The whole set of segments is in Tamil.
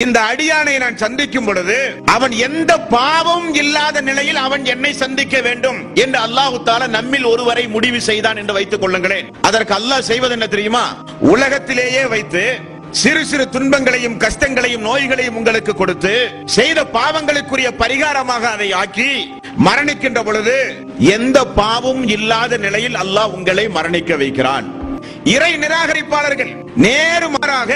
இந்த அடியானை நான் சந்திக்கும் பொழுது அவன் எந்த பாவம் இல்லாத நிலையில் அவன் என்னை சந்திக்க வேண்டும் என்று அல்லாஹு தால நம்மில் ஒருவரை முடிவு செய்தான் என்று வைத்துக் கொள்ளுங்களேன். அதற்கு அல்லாஹ் செய்வது என்ன தெரியுமா? உலகத்திலேயே வைத்து சிறு சிறு துன்பங்களையும் கஷ்டங்களையும் நோய்களையும் உங்களுக்கு கொடுத்து செய்த பாவங்களுக்குரிய பரிகாரமாக அதை ஆக்கி மரணிக்கின்ற பொழுது எந்த பாவம் இல்லாத நிலையில் அல்லாஹ் உங்களை மரணிக்க வைக்கிறான். இறை நிராகரிப்பாளர்கள் நேருமாறாக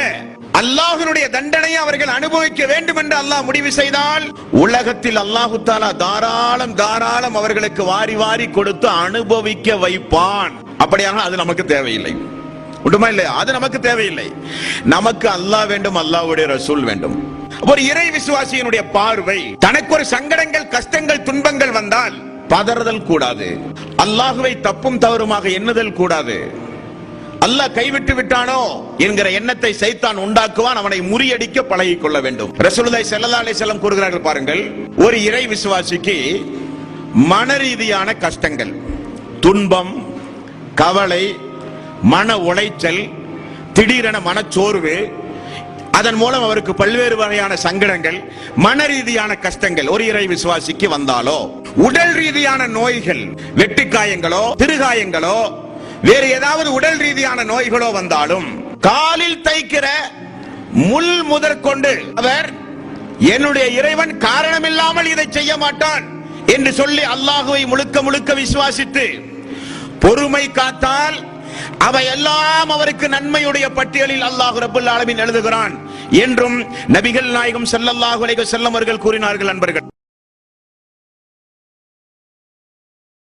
அல்லாஹ்வினுடைய தண்டனையை அவர்கள் அனுபவிக்க வேண்டும் என்று அல்லாஹ் முடிவு செய்தால் உலகத்தில் அல்லாஹு தாலா தாராளம் தாராளம் அவர்களுக்கு வாரி வாரி கொடுத்து அனுபவிக்க வைப்பான். அப்படியாக அது நமக்கு தேவையில்லை. உண்டுமா இல்லையா? அது நமக்கு தேவையில்லை. நமக்கு அல்லாஹ் வேண்டும் அல்லாஹ்வுடைய ரசூல் வேண்டும். ஒரு இறை விசுவாசியினுடைய பார்வை தனக்கு ஒரு சங்கடங்கள் கஷ்டங்கள் துன்பங்கள் வந்தால் பதறுதல் கூடாது. அல்லாஹுவை தப்பும் தவறுமாக எண்ணுதல் கூடாது. அல்லாஹ் கைவிட்டு விட்டானோ என்கிற எண்ணத்தை சைத்தான் உண்டாக்குவான் அவனை முறியடிக்க பழகி கொள்ள வேண்டும். ரசூலுதாய் செல்லதா அலைஹி செல்லம் கூறுகிறார்கள் பாருங்கள் ஒரு இறை விசுவாசிக்கு மன ரீதியான கஷ்டங்கள் துன்பம் கவலை மன உளைச்சல் திடீரென மனச்சோர்வு அதன் மூலம் அவருக்கு பல்வேறு வகையான சங்கடங்கள் மன ரீதியான கஷ்டங்கள் ஒரு இறை விசுவாசிக்கு வந்தாலோ உடல் ரீதியான நோய்கள் வெட்டுக்காயங்களோ திருகாயங்களோ வேறு ஏதாவது உடல் ரீதியான நோய்களோ வந்தாலும் காலில் தைக்கிற முள் முதற்கொண்டு அவர் என்னுடைய இறைவன் காரணமில்லாமல் இதை செய்ய மாட்டான் என்று சொல்லி அல்லாஹுவை முழுக்க முழுக்க விசுவாசித்து பொறுமை காத்தால் அவை எல்லாம் அவருக்கு நன்மையுடைய பட்டியலில் அல்லாஹ் ரபுல் ஆலமீன் எழுதுகிறான் என்றும் நபிகள் நாயகம் செல்லல்லாஹு செல்லம் அவர்கள் கூறினார்கள் நண்பர்கள்